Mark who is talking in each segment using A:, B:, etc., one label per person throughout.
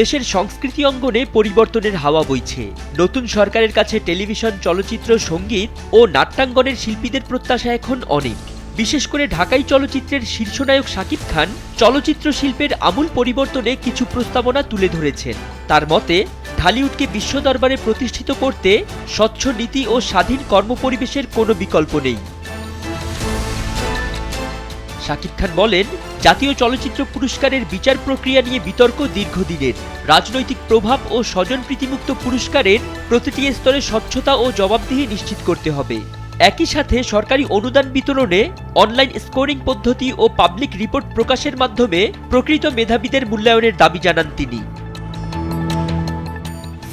A: দেশের সংস্কৃতি অঙ্গনে পরিবর্তনের হাওয়া বইছে। নতুন সরকারের কাছে টেলিভিশন, চলচ্চিত্র, সংগীত ও নাট্যাঙ্গনের শিল্পীদের প্রত্যাশা এখন অনেক। বিশেষ করে ঢাকাই চলচ্চিত্রের শীর্ষনায়ক শাকিব খান চলচ্চিত্র শিল্পের আমূল পরিবর্তনে কিছু প্রস্তাবনা তুলে ধরেছেন। তার মতে, ঢালিউডকে বিশ্ব দরবারে প্রতিষ্ঠিত করতে স্বচ্ছ নীতি ও স্বাধীন কর্মপরিবেশের কোনো বিকল্প নেই। শাকিব খান বলেন, জাতীয় চলচ্চিত্র পুরস্কারের বিচার প্রক্রিয়া নিয়ে বিতর্ক দীর্ঘদিনের। রাজনৈতিক প্রভাব ও স্বজনপ্রীতিমুক্ত পুরস্কারের প্রতিটি স্তরে স্বচ্ছতা ও জবাবদিহি নিশ্চিত করতে হবে। একই সাথে সরকারি অনুদান বিতরণে অনলাইন স্কোরিং পদ্ধতি ও পাবলিক রিপোর্ট প্রকাশের মাধ্যমে প্রকৃত মেধাবীদের মূল্যায়নের দাবি জানান তিনি।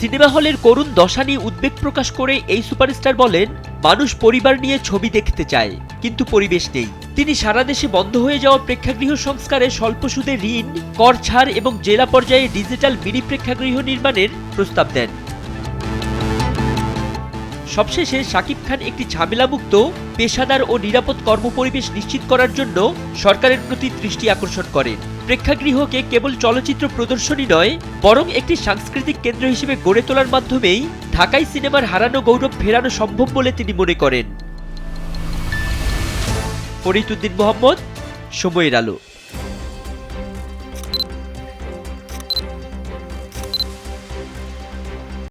A: সিনেমা হলের করুণ দশা নিয়ে উদ্বেগ প্রকাশ করে এই সুপারস্টার বলেন, মানুষ পরিবার নিয়ে ছবি দেখতে চায়, কিন্তু পরিবেশ নেই। তিনি সারা দেশে বন্ধ হয়ে যাওয়া প্রেক্ষাগৃহ সংস্কারে স্বল্প সুদে ঋণ, কর ছাড় এবং জেলা পর্যায়ে ডিজিটাল মিনি প্রেক্ষাগৃহ নির্মাণের প্রস্তাব দেন। সবশেষে শাকিব খান একটি ঝামেলামুক্ত, পেশাদার ও নিরাপদ কর্মপরিবেশ নিশ্চিত করার জন্য সরকারের প্রতি দৃষ্টি আকর্ষণ করেন প্রেক্ষাগৃহকে কেবল চলচ্চিত্র প্রদর্শনী নয়, বরং একটি সাংস্কৃতিক কেন্দ্র হিসেবে গড়ে তোলার মাধ্যমেই ঢাকাই সিনেমার হারানো গৌরব ফেরানো সম্ভব বলে তিনি মনে করেন। ফরিদুদ্দিন মোহাম্মদ, সময়ের আলো।